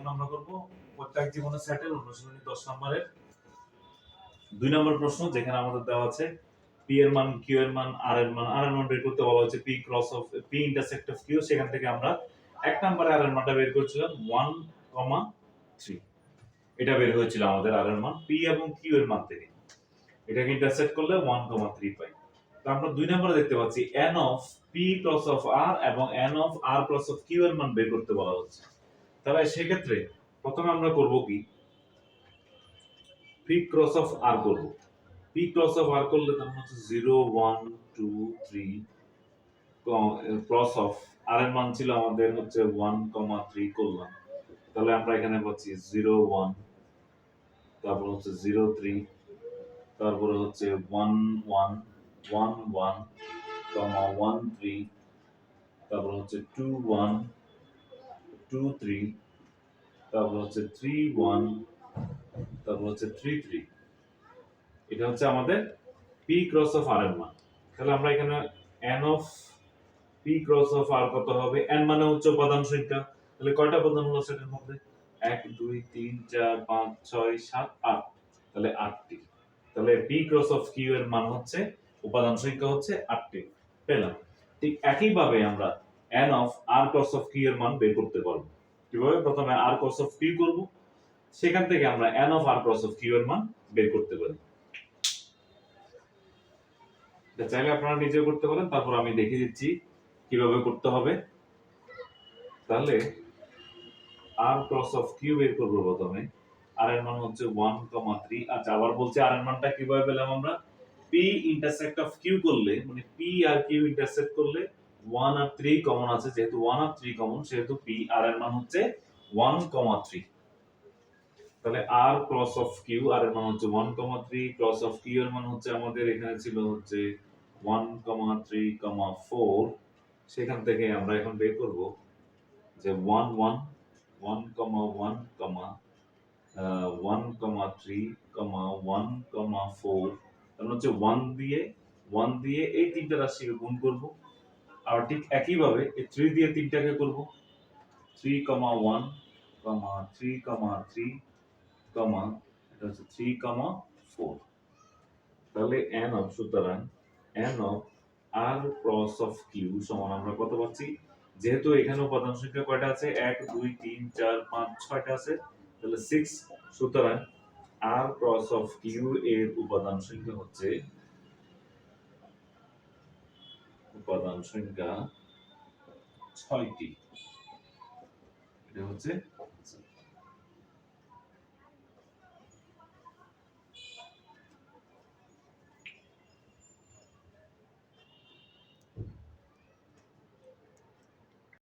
এখন আমরা করব প্রত্যেক জীবনের সেটের অনুশীলনী দশ নম্বরের। দুই নম্বর প্রশ্ন যেখানে আমাদের দেওয়া আছে পি এর মান কিউ এর মান আর এর মান। আর এর মান বের করতে বলা হচ্ছে P cross of P intersect of Q সেখান থেকে আমরা এক নম্বরে আর এর মানটা বের করছিলাম ওয়ান কমা থ্রি এটা বের হয়েছিল আমাদের আর এর মান পি এবং কিউ এর মান থেকে। এটাকে ইন্টারসেক্ট করলে ওয়ান কমা থ্রি পাই। তো আমরা দুই নম্বরে দেখতে পাচ্ছি N of P cross of R এবং N of R cross of Q এর মান বের করতে বলা হচ্ছে। তাহলে সেক্ষেত্রে প্রথমে আমরা করব কি? পি ক্রস অফ আর করব। পি ক্রস অফ আর করলে তার হচ্ছে zero one two three cross of R এর মান ছিল আমাদের হচ্ছে ওয়ান কমা থ্রি করলাম। তাহলে আমরা এখানে পাচ্ছি জিরো ওয়ান তারপর হচ্ছে জিরো থ্রি তারপরে হচ্ছে one one one one comma one three তারপর হচ্ছে টু ওয়ান টু থ্রি তারপর হচ্ছে থ্রি ওয়ান তারপর হচ্ছে থ্রি থ্রি এটা হচ্ছে আমাদের পি ক্রস অফ আর এর মান। তাহলে আমরা এখানে N of P cross of R কত হবে? এন মানে হচ্ছে উপাদান সংখ্যা। তাহলে কয়টা উপাদান হলো সেটার মধ্যে? এক, দুই, তিন, চার, পাঁচ, ছয়, সাত, আট। তাহলে আটটি। তাহলে পি ক্রস অফ কিউ এর মান হচ্ছে, উপাদান সংখ্যা হচ্ছে আটটি। পেলাম। ঠিক একইভাবে আমরা n of R cross of Q এর মান বের করতে পারব। কীভাবে? প্রথমে আর ক্রস অফ কিউ করব। সেখান থেকে আমরা n of R cross of Q এর মান বের করতে পারি। চাইলে আপনারা নিজে করতে পারেন। তারপর আমি দেখিয়ে দিচ্ছি কীভাবে করতে হবে। তাহলে আর ক্রস অফ কিউ বের করব প্রথমে। আর এর মান হচ্ছে ওয়ান কমা থ্রি আচ্ছা আবার বলছি আর এর মানটা কীভাবে পেলাম আমরা? পি ইন্টারসেক্ট অফ কিউ করলে মানে পি আর কিউ ইন্টারসেক্ট করলে ওয়ান আর থ্রি কমন আছে, যেহেতু ওয়ান আর থ্রি কমন সেহেতু পি আর এর মান হচ্ছে ওয়ান কমা থ্রি তাহলে আর ক্রস অফ কিউ আর এর মান হচ্ছে one comma three cross of Q এর মান হচ্ছে আমাদের এখানে ছিল হচ্ছে one comma three comma four সেখান থেকে আমরা এখন বের করব যে one one one comma one comma one comma three comma one comma four মানে হচ্ছে ওয়ান দিয়ে ওয়ান দিয়ে এই তিনটা রাশিকে গুণ করব। আর ঠিক একইভাবে এই থ্রি দিয়ে তিনটাকে করব। Three comma one comma three comma three comma এটা হচ্ছে থ্রি কমা ফোর তাহলে এন অফ সুতরাং n of R cross of Q সমান আমরা কত পাচ্ছি? যেহেতু এখানে উপাদান সংখ্যা কয়টা আছে? এক, দুই, তিন, চার, পাঁচ, ছয়টা আছে। তাহলে সিক্স সুতরাং আর ক্রস অফ কিউ এর উপাদান সংখ্যা হচ্ছে উপাদান সংখ্যা ছয়টি। এটা হচ্ছে